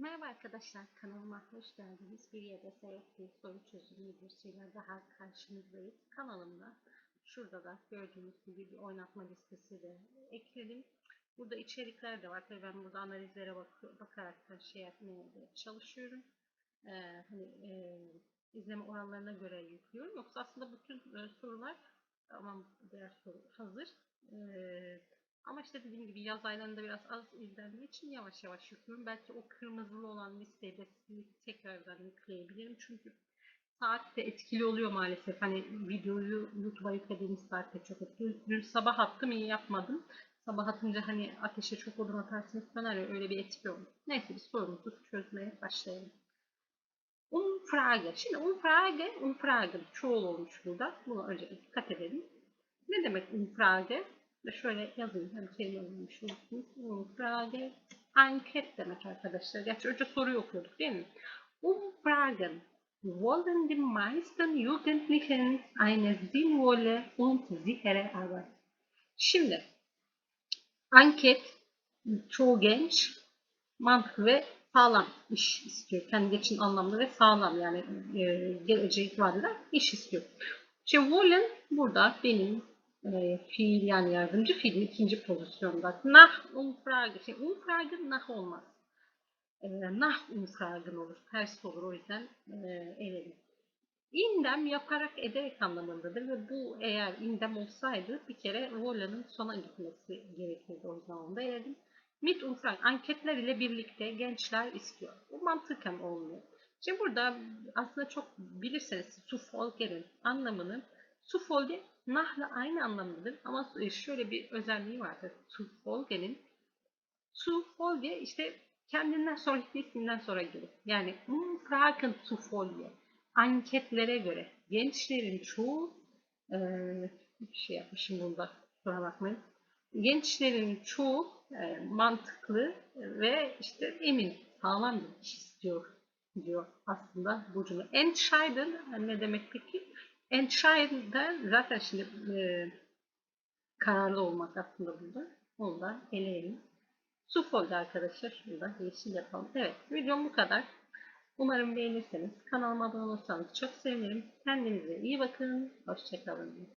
Merhaba arkadaşlar, kanalıma hoş geldiniz. Bir YDS bir soru çözümü videosuyla daha karşınızdayız. Kanalımda şurada da gördüğünüz gibi bir oynatma listesi de ekledim. Burada içerikler de var. Tabii ben burada analizlere bak bakarak da şey yapmaya da çalışıyorum. Ee, hani e, izleme oranlarına göre yüklüyorum. Yoksa aslında bütün e, sorular ama diğer soru hazır. Ee, ama işte dediğim gibi yaz aylarında biraz az izlendiği için yavaş yavaş yüklüyorum. Belki o kırmızılı olan listeyi de tekrardan yükleyebilirim. Çünkü saat de etkili oluyor maalesef. Hani videoyu YouTube'a yüklediğimiz saatte çok etkili. Dün sabah attım iyi yapmadım. Sabah atınca hani ateşe çok odun atarsınız söner ya öyle bir etki oldu. Neyse biz sorumuzu çözmeye başlayalım. Umfrage. Şimdi umfrage, umfrage çoğul olmuş burada. Buna önce dikkat edelim. Ne demek umfrage? Şöyle yazayım. Hem kelime olmuş Umfrage anket demek arkadaşlar. Gerçi önce soruyu okuyorduk değil mi? Umfragen wollen die meisten Jugendlichen eine sinnvolle und sichere Arbeit. Şimdi anket çoğu genç mantıklı ve sağlam iş istiyor. Kendi için anlamlı ve sağlam yani e, gelecek vadeden iş istiyor. Şimdi wollen burada benim e, fiil yani yardımcı fiilin ikinci pozisyonda. Nach umfrage. Şimdi umfrage nach olmaz. E, nach umfragen olur. Ters olur. O yüzden e, eledim. İndem yaparak ederek anlamındadır ve bu eğer indem olsaydı bir kere vola'nın sona gitmesi gerekirdi. O yüzden onu da eledim. Mit umfrage. Anketler ile birlikte gençler istiyor. Bu mantıken olmuyor. Şimdi burada aslında çok bilirseniz Sufolger'in anlamını Sufolge Nah'la aynı anlamdadır ama şöyle bir özelliği vardır. Zufolge'nin Zufolge işte kendinden sonra isminden sonra gelir. Yani Umfragen Zufolge anketlere göre gençlerin çoğu e, bir şey yapmışım bunda kusura bakmayın. Gençlerin çoğu e, mantıklı ve işte emin, sağlam bir iş istiyor diyor aslında bu cümle. Entscheiden ne demek peki? Entscheiden zaten şimdi e, kararlı olmak aslında burada. Onu da eleyelim. Sufolde arkadaşlar. Şurada yeşil yapalım. Evet videom bu kadar. Umarım beğenirseniz kanalıma abone olursanız çok sevinirim. Kendinize iyi bakın. Hoşçakalın.